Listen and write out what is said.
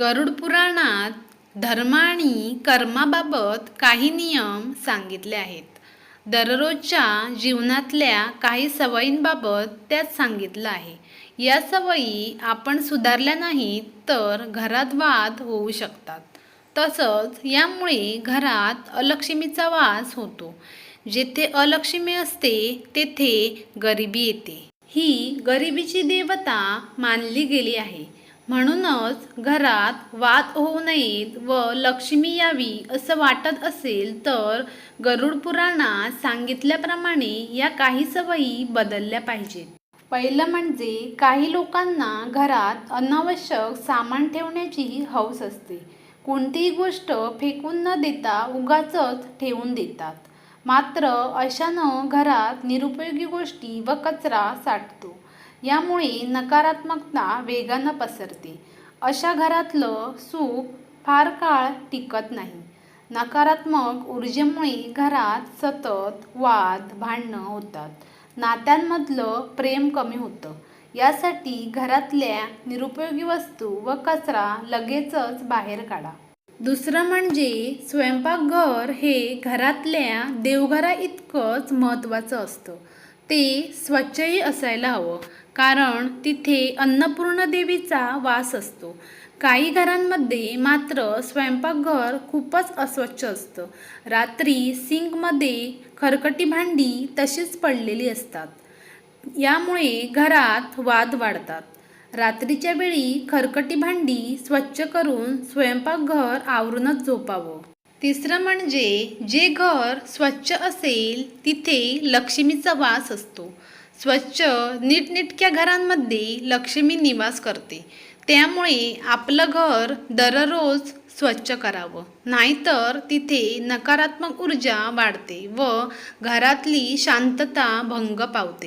गरुड पुराणात धर्म आणि कर्माबाबत काही नियम सांगितले आहेत. दररोजच्या जीवनातल्या काही सवयींबाबत त्यात सांगितलं आहे. या सवयी आपण सुधारल्या नाहीत तर घरात वाद होऊ शकतात. तसंच यामुळे घरात अलक्ष्मीचा वास होतो. जेथे अलक्ष्मी असते तेथे गरिबी येते. ही गरिबीची देवता मानली गेली आहे. म्हणूनच घरात वाद होऊ नयेत व लक्ष्मी यावी असं वाटत असेल तर गरुड पुराणात सांगितल्याप्रमाणे या काही सवयी बदलल्या पाहिजेत. पहिलं म्हणजे काही लोकांना घरात अनावश्यक सामान ठेवण्याची हौस असते. कोणतीही गोष्ट फेकून न देता उगाचच ठेवून देतात. मात्र अशानं घरात निरुपयोगी गोष्टी व कचरा साठतो. यामुळे नकारात्मकता वेगानं पसरते. अशा घरातलं सुख फार काळ टिकत नाही. नकारात्मक ऊर्जेमुळे घरात सतत वाद भांडणं होतात. नात्यांमधलं प्रेम कमी होतं. यासाठी घरातल्या निरुपयोगी वस्तू व कचरा लगेचच बाहेर काढा. दुसरं म्हणजे स्वयंपाकघर हे घरातल्या देवघरा इतकंच महत्त्वाचं असतं. ते स्वच्छही असायला हवं. कारण तिथे अन्नपूर्ण देवीचा वास असतो. काही घरांमध्ये मात्र स्वयंपाकघर खूपच अस्वच्छ असतं. रात्री सिंकमध्ये खरकटी भांडी तशीच पडलेली असतात. यामुळे घरात वाद वाढतात. रात्रीच्या वेळी खरकटी भांडी स्वच्छ करून स्वयंपाकघर आवरूनच झोपावं. तिसरं म्हणजे जे घर स्वच्छ असेल तिथे लक्ष्मीचा वास असतो. स्वच्छ नीटनेटक्या घरांमध्ये लक्ष्मी निवास करते. त्यामुळे आपलं घर दररोज स्वच्छ करावं. नाहीतर तिथे नकारात्मक ऊर्जा वाढते व घरातली शांतता भंग पावते.